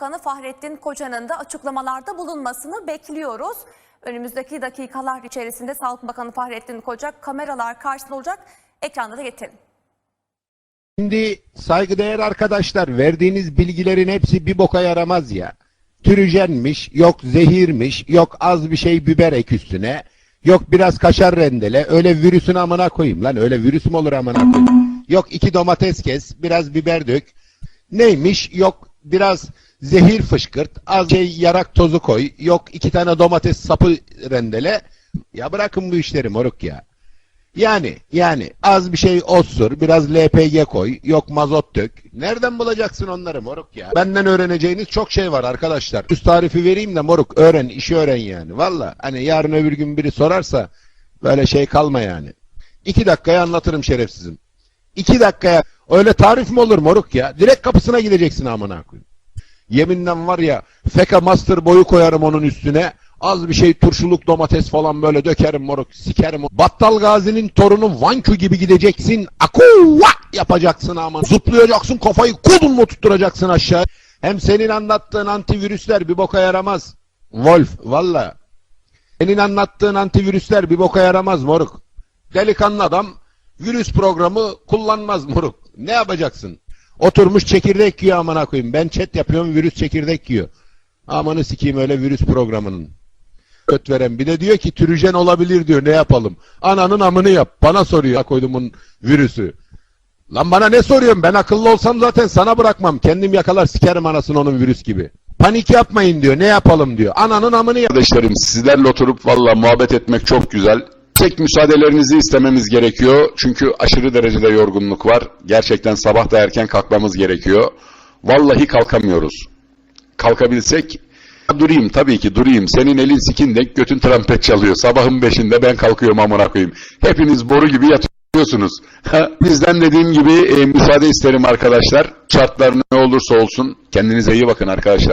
Bakanı Fahrettin Koca'nın da açıklamalarda bulunmasını bekliyoruz. Önümüzdeki dakikalar içerisinde Sağlık Bakanı Fahrettin Koca kameralar karşısında olacak. Ekranda da getirelim. Şimdi saygıdeğer arkadaşlar verdiğiniz bilgilerin hepsi bir boka yaramaz ya. Türüjenmiş, yok zehirmiş, yok az bir şey biber ek üstüne, yok biraz kaşar rendele, öyle virüsün amına koyayım lan öyle virüs mü olur amına koyayım. Yok iki domates kes, biraz biber dök. Neymiş? Yok biraz zehir fışkırt, az şey yarak tozu koy, yok iki tane domates sapı rendele. Ya bırakın bu işleri moruk ya. Yani yani az bir şey osur, biraz LPG koy, yok mazot dök. Nereden bulacaksın onları moruk ya? Benden öğreneceğiniz çok şey var arkadaşlar. Üst tarifi vereyim de moruk öğren, işi öğren yani. Valla hani yarın öbür gün biri sorarsa böyle şey kalma yani. İki dakikaya anlatırım şerefsizim. İki dakikaya öyle tarif mi olur moruk ya? Direkt kapısına gideceksin amına koyayım. Yeminle var ya feka master boyu koyarım onun üstüne. Az bir şey turşuluk domates falan böyle dökerim moruk sikerim. Battal Gazi'nin torunu Vankü gibi gideceksin. Akuva yapacaksın ama. Zıplayacaksın kafayı kodun mu tutturacaksın aşağı. Hem senin anlattığın antivirüsler bir boka yaramaz. Wolf valla. Senin anlattığın antivirüsler bir boka yaramaz moruk. Delikanlı adam virüs programı kullanmaz moruk. Ne yapacaksın? Oturmuş çekirdek yiyor amına koyayım. Ben chat yapıyorum virüs çekirdek yiyor. Amanı sikeyim öyle virüs programının. Göt veren. Bir de diyor ki türüjen olabilir diyor ne yapalım. Ananın amını yap. Bana soruyor koydumun virüsü. Lan bana ne soruyorsun? Ben akıllı olsam zaten sana bırakmam. Kendim yakalar sikerim anasını onun virüs gibi. Panik yapmayın diyor. Ne yapalım diyor. Ananın amını yap. Kardeşlerim sizlerle oturup valla muhabbet etmek çok güzel. Tek müsaadelerinizi istememiz gerekiyor. Çünkü aşırı derecede yorgunluk var. Gerçekten sabah da erken kalkmamız gerekiyor. Vallahi kalkamıyoruz. Kalkabilsek durayım tabii ki durayım. Senin elin sikin götün trompet çalıyor. Sabahın beşinde ben kalkıyorum amına koyayım. Hepiniz boru gibi yatıyorsunuz. Bizden dediğim gibi e, müsaade isterim arkadaşlar. Şartlar ne olursa olsun kendinize iyi bakın arkadaşlar.